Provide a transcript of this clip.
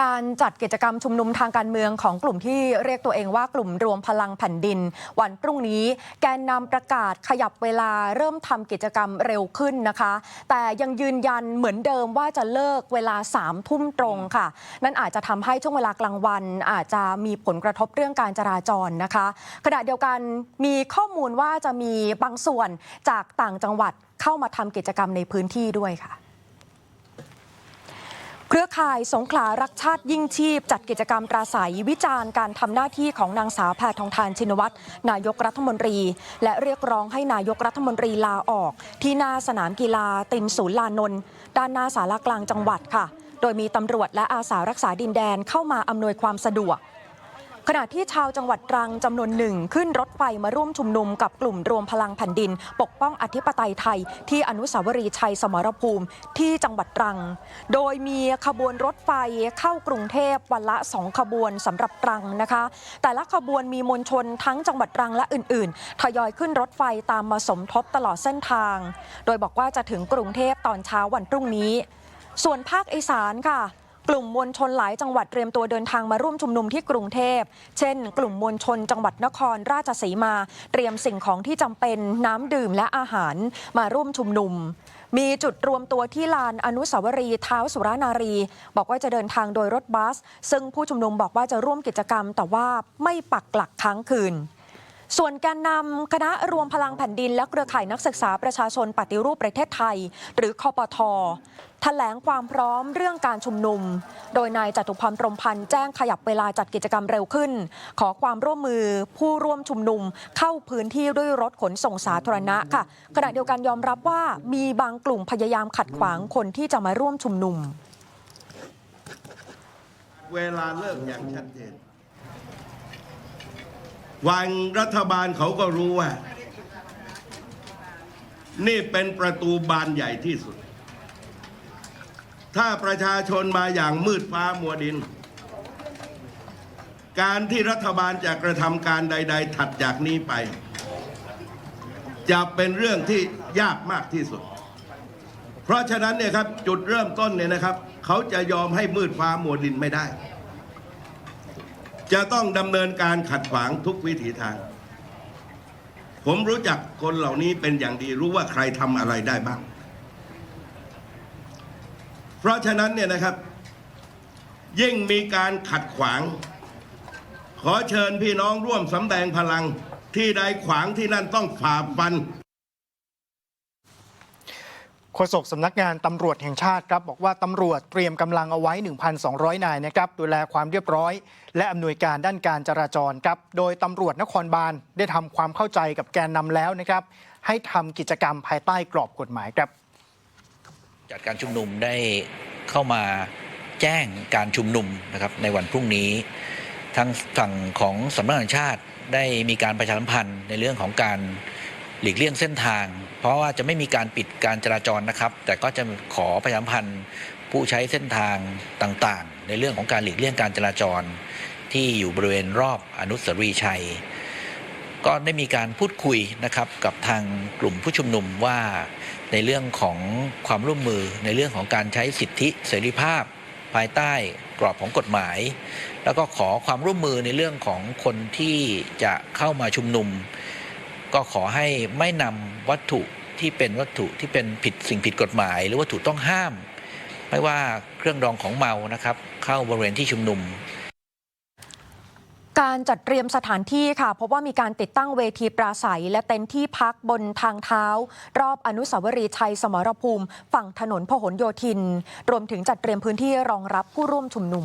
การจัดกิจกรรมชุมนุมทางการเมืองของกลุ่มที่เรียกตัวเองว่ากลุ่มรวมพลังแผ่นดิน วันพรุ่งนี้ แกนนำประกาศขยับเวลาเริ่มทำกิจกรรมเร็วขึ้นนะคะ แต่ยังยืนยันเหมือนเดิมว่าจะเลิกเวลา3ามทุ่มตรงค่ะ นั่นอาจจะทำให้ช่วงเวลากลางวัน อาจจะมีผลกระทบเรื่องการจราจรนะคะ ขณะเดียวกันมีข้อมูลว่าจะมีบางส่วนจากต่างจังหวัดเข้ามาทำกิจกรรมในพื้นที่ด้วยค่ะ เครือข่ายสงขลารักชาติยิ่งชีพ จัดกิจกรรมปราศัยวิจารณ์การทำหน้าที่ของนางสาวแพทองทานชินวัตรนายกรัฐมนตรี และเรียกร้องให้นายกรัฐมนตรีลาออก ที่หน้าสนามกีฬาติมศูนย์ลานนท์ด้านหน้าสารกลางจังหวัดค่ะ โดยมีตำรวจและอาสารักษาดินแดนเข้ามาอำนวยความสะดวก ขณะที่ชาวจังหวัดตรังจำนวนหนึ่งขึ้นรถไฟมาร่วมชุมนุมกับกลุ่มรวมพลังแผ่นดิน ปกป้องอธิปไตยไทย ที่อนุสาวรีย์ชัยสมรภูมิที่จังหวัดตรัง โดยมีขบวนรถไฟเข้ากรุงเทพวันละสองขบวนสำหรับตรังนะคะ แต่ละขบวนมีมวลชนทั้งจังหวัดตรังและอื่น ๆ ทยอยขึ้นรถไฟตามมาสมทบตลอดเส้นทาง โดยบอกว่าจะถึงกรุงเทพตอนเช้าวันพรุ่งนี้ ส่วนภาคอีสานค่ะ กลุ่มมวลชนหลายจังหวัดเตรียมตัวเดินทางมาร่วมชุมนุมที่กรุงเทพ เช่น กลุ่มมวลชนจังหวัดนครราชสีมา เตรียมสิ่งของที่จำเป็นน้ำดื่มและอาหารมาร่วมชุมนุม มีจุดรวมตัวที่ลานอนุสาวรีย์เท้าสุรานารี บอกว่าจะเดินทางโดยรถบัส ซึ่งผู้ชุมนุมบอกว่าจะร่วมกิจกรรม แต่ว่าไม่ปักหลักค้างคืน ส่วนแกนนำคณะรวมพลังแผ่นดิน และเครือข่ายนักศึกษาประชาชนปฏิรูปประเทศไทย หรือคอปทแถลงความพร้อมเรื่องการชุมนุม โดยนายจตุพรพรมพันธ์แจ้งขยับเวลาจัดกิจกรรมเร็วขึ้น ขอความร่วมมือผู้ร่วมชุมนุมเข้าพื้นที่ด้วยรถขนส่งสาธารณะค่ะ ขณะเดียวกันยอมรับว่ามีบางกลุ่มพยายามขัดขวางคนที่จะมาร่วมชุมนุม เวลาเลิกอย่างชัดเจน วันรัฐบาลเขาก็รู้ว่า นี่เป็นประตูบานใหญ่ที่สุด ถ้าประชาชนมาอย่างมืดฟ้ามัวดิน การที่รัฐบาลจะกระทำการใด ๆ ถัดจากนี้ไป จะเป็นเรื่องที่ยากมากที่สุด เพราะฉะนั้นเนี่ยครับจุดเริ่มต้นเนี่ยนะครับ เขาจะยอมให้มืดฟ้ามัวดินไม่ได้ จะต้องดำเนินการขัดขวางทุกวิถีทาง ผมรู้จักคนเหล่านี้เป็นอย่างดีรู้ว่าใครทำอะไรได้บ้าง เพราะฉะนั้นเนี่ยนะครับ ยิ่งมีการขัดขวาง ขอเชิญพี่น้องร่วมสำแดงพลังที่ใดขวางที่นั่นต้องฝ่าฟัน ฆษกสำนักงานตำรวจแห่งชาติครับบอกว่าตำรวจเตรียมกำลังเอาไว้ 1,200 นายนะครับดูแลความเรียบร้อย และอำนวยการด้านการจราจรครับโดยตำรวจนครบาลได้ทำความเข้าใจกับแกนนำแล้วนะครับ ให้ทำกิจกรรมภายใต้กรอบกฎหมายครับจัดการชุมนุมได้เข้ามาแจ้งการชุมนุมนะครับในวันพรุ่งนี้ทางฝั่งของสำนักงานชาติได้มีการประชาสัมพันธ์ในเรื่องของการ หลีกเลี่ยงเส้นทาง เพราะว่าจะไม่มีการปิดการจราจรนะครับ แต่ก็จะขอประชาสัมพันธ์ผู้ใช้เส้นทางต่างๆ ในเรื่องของการหลีกเลี่ยงการจราจร ที่อยู่บริเวณรอบอนุสรีชัย ก็ได้มีการพูดคุยนะครับกับทางกลุ่มผู้ชุมนุมว่าในเรื่องของความร่วมมือในเรื่องของการใช้สิทธิเสรีภาพ ภายใต้กรอบของกฎหมาย แล้วก็ขอความร่วมมือในเรื่องของคนที่จะเข้ามาชุมนุม ก็ขอให้ไม่นำวัตถุที่เป็นวัตถุที่เป็นผิดสิ่งผิดกฎหมาย หรือวัตถุต้องห้าม ไม่ว่าเครื่องดองของเมานะครับ เข้าบริเวณที่ชุมนุมการจัดเตรียมสถานที่ค่ะพบว่ามีการติดตั้งเวทีปราศัย และเต็นท์ที่พักบนทางเท้า รอบอนุสาวรีย์ชัยสมรภูมิ ฝั่งถนนพหลโยธิน รวมถึงจัดเตรียมพื้นที่รองรับผู้ร่วมชุมนุม